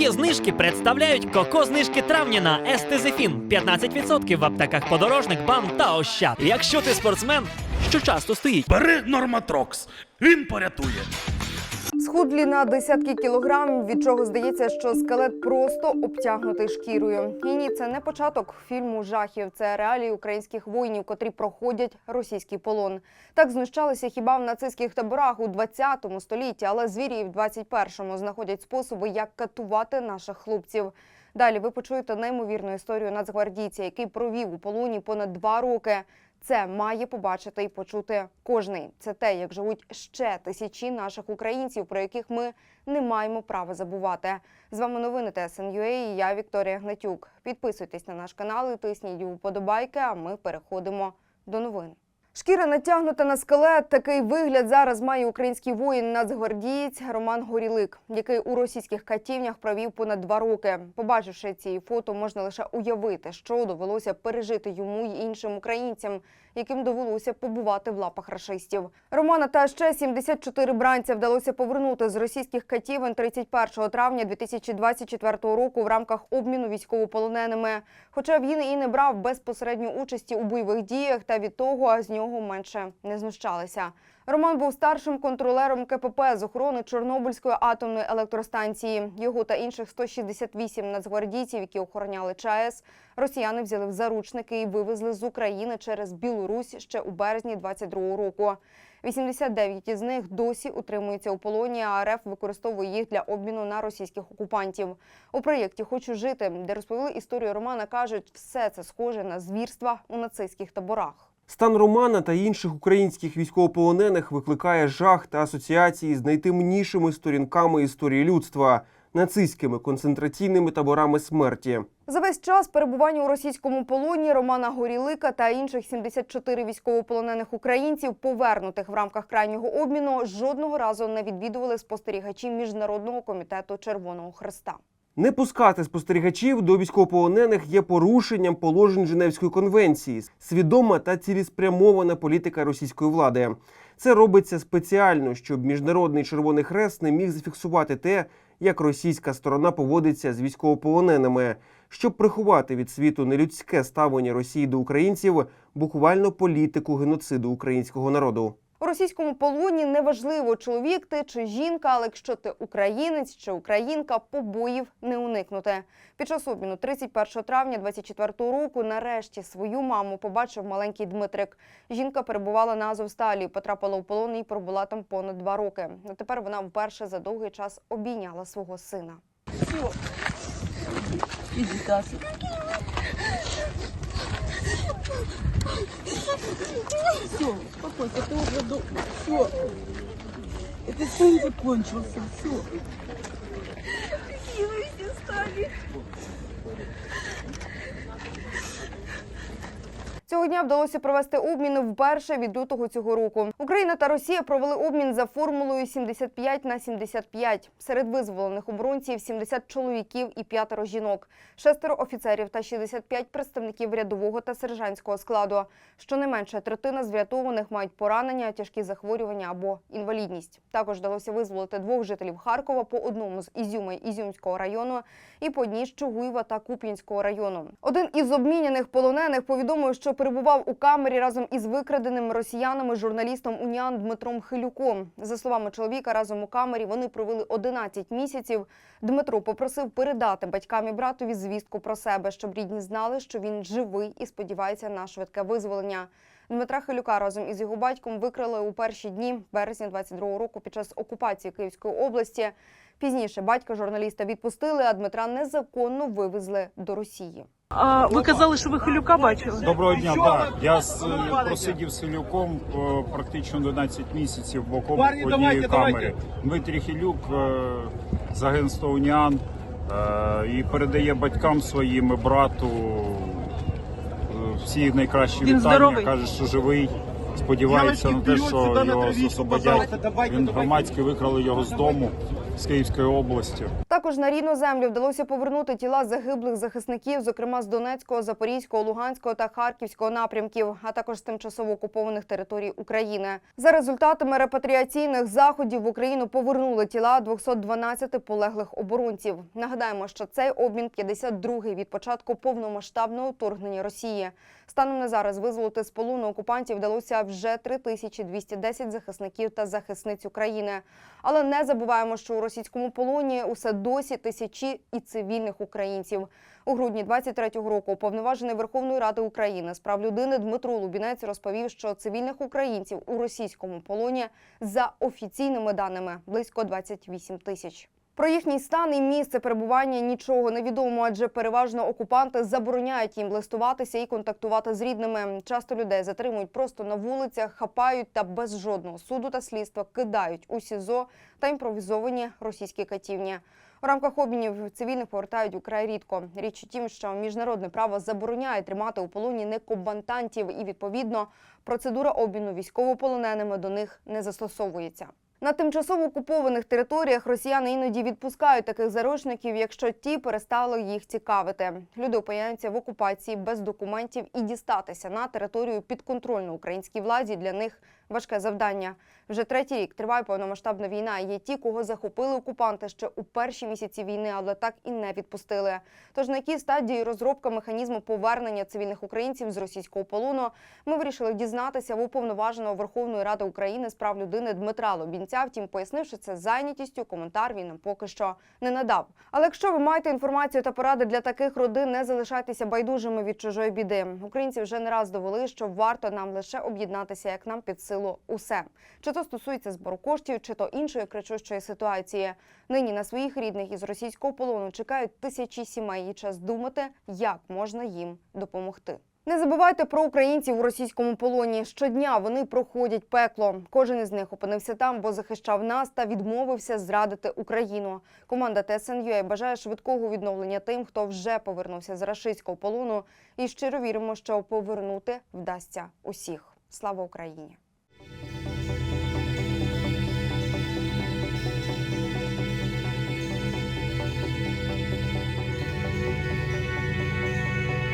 Дорогі знижки представляють коко знижки травня на Естезефін 15% в аптеках подорожник, бам та ощад. Якщо ти спортсмен, що часто стоїть. Бери Норматрокс, він порятує. Схудлі на десятки кілограм, від чого здається, що скелет просто обтягнутий шкірою. І ні, це не початок фільму жахів. Це реалії українських воїнів, котрі проходять російський полон. Так знущалися хіба в нацистських таборах у 20 столітті, але звірі в 21-му знаходять способи, як катувати наших хлопців. Далі ви почуєте неймовірну історію нацгвардійця, який провів у полоні понад два роки. Це має побачити і почути кожний. Це те, як живуть ще тисячі наших українців, про яких ми не маємо права забувати. З вами новини ТСНЮА і я Вікторія Гнатюк. Підписуйтесь на наш канал і тисніть вподобайки. А ми переходимо до новин. Шкіра натягнута на скелет. Такий вигляд зараз має український воїн нацгвардієць Роман Горілик, який у російських катівнях провів понад два роки. Побачивши ці фото, можна лише уявити, що довелося пережити йому й іншим українцям, яким довелося побувати в лапах рашистів. Романа та ще 74 бранця вдалося повернути з російських катівень 31 травня 2024 року в рамках обміну військовополоненими. Хоча він і не брав безпосередньо участі у бойових діях, та від того з нього менше не знущалися. Роман був старшим контролером КПП з охорони Чорнобильської атомної електростанції. Його та інших 168 нацгвардійців, які охороняли ЧАЕС, росіяни взяли в заручники і вивезли з України через Білорусь ще у березні 22-го року. 89 із них досі утримуються у полоні, а РФ використовує їх для обміну на російських окупантів. У проєкті Хочу жити, де розповіли історію Романа, кажуть, все це схоже на звірства у нацистських таборах. Стан Романа та інших українських військовополонених викликає жах та асоціації з найтемнішими сторінками історії людства нацистськими концентраційними таборами смерті. За весь час перебування у російському полоні Романа Горілика та інших 74 військовополонених українців, повернутих в рамках крайнього обміну, жодного разу не відвідували спостерігачі міжнародного комітету Червоного Хреста. Не пускати спостерігачів до військовополонених є порушенням положень Женевської конвенції, свідома та цілеспрямована політика російської влади. Це робиться спеціально, щоб міжнародний Червоний Хрест не міг зафіксувати те, як російська сторона поводиться з військовополоненими, щоб приховати від світу нелюдське ставлення Росії до українців, буквально політику геноциду українського народу. У російському полоні неважливо, чоловік ти чи жінка, але якщо ти українець чи українка, побоїв не уникнути. Під час обміну 31 травня 24 року нарешті свою маму побачив маленький Дмитрик. Жінка перебувала на Азовсталі, потрапила у полон і пробула там понад два роки. А тепер вона вперше за довгий час обійняла свого сина. Тася. Все, успокойся, ты уже до... Все. Это сон закончился, все. Цього дня вдалося провести обміни вперше від лютого цього року. Україна та Росія провели обмін за формулою 75 на 75. Серед визволених оборонців 70 чоловіків і п'ятеро жінок, шестеро офіцерів та 65 представників рядового та сержантського складу. Щонайменше третина з врятованих мають поранення, тяжкі захворювання або інвалідність. Також вдалося визволити двох жителів Харкова по одному з Ізюма Ізюмського району і по одній з Чугуєва та Куп'янського району. Один із обміняних полонених повідомив, що перебував у камері разом із викраденим росіянами журналістом Уніан Дмитром Хилюком. За словами чоловіка, разом у камері вони провели 11 місяців. Дмитро попросив передати батькам і братові звістку про себе, щоб рідні знали, що він живий і сподівається на швидке визволення. Дмитра Хилюка разом із його батьком викрили у перші дні березня 22-го року під час окупації Київської області. Пізніше батька журналіста відпустили, а Дмитра незаконно вивезли до Росії. А ви казали, що ви Хилюка бачили? Доброго дня, так. Я з, е, просидів з Хилюком е, практично 11 місяців в одній камері. Дмитрій Хилюк е, з агентства Уніан е, і передає батькам своїм і брату е, всі найкращі Він вітання. здоровий? Каже, що живий. Сподівається на те, що його освободять. Він громадськи викрали його з дому з Київської області. Також на рідну землю вдалося повернути тіла загиблих захисників, зокрема з Донецького, Запорізького, Луганського та Харківського напрямків, а також з тимчасово окупованих територій України. За результатами репатріаційних заходів в Україну повернули тіла 212 полеглих оборонців. Нагадаємо, що цей обмін 52-й від початку повномасштабного вторгнення Росії. Станом на зараз визволити з полону окупантів вдалося вже 3210 захисників та захисниць України. Але не забуваємо, що у російському полоні усе досі тисячі і цивільних українців. У грудні 23-го року уповноважений Верховної Ради України з прав людини Дмитро Лубінець розповів, що цивільних українців у російському полоні за офіційними даними близько 28 тисяч. Про їхній стан і місце перебування нічого не відомо, адже переважно окупанти забороняють їм листуватися і контактувати з рідними. Часто людей затримують просто на вулицях, хапають та без жодного суду та слідства кидають у СІЗО та імпровізовані російські катівні. У рамках обмінів цивільних повертають украй рідко. Річ у тім, що міжнародне право забороняє тримати у полоні некомбантантів, і відповідно процедура обміну військовополоненими до них не застосовується. На тимчасово окупованих територіях росіяни іноді відпускають таких заручників, якщо ті перестали їх цікавити. Люди опиняються в окупації без документів і дістатися на територію підконтрольну українській владі для них важке завдання. Вже третій рік триває повномасштабна війна. Є ті, кого захопили окупанти ще у перші місяці війни, але так і не відпустили. Тож на якій стадії розробка механізму повернення цивільних українців з російського полону ми вирішили дізнатися в уповноваженого Верховної Ради України з прав людини Дмитра Лобінця. Втім, пояснивши це зайнятістю, коментар він поки що не надав. Але якщо ви маєте інформацію та поради для таких родин, не залишайтеся байдужими від чужої біди. Українці вже не раз довели, що варто нам лише об'єднатися, як нам під силу усе. Чи то стосується збору коштів, чи то іншої кричущої ситуації. Нині на своїх рідних із російського полону чекають тисячі сімей і час думати, як можна їм допомогти. Не забувайте про українців у російському полоні. Щодня вони проходять пекло. Кожен із них опинився там, бо захищав нас та відмовився зрадити Україну. Команда ТСНЮ бажає швидкого відновлення тим, хто вже повернувся з рашистського полону. І щиро віримо, що повернути вдасться усіх. Слава Україні!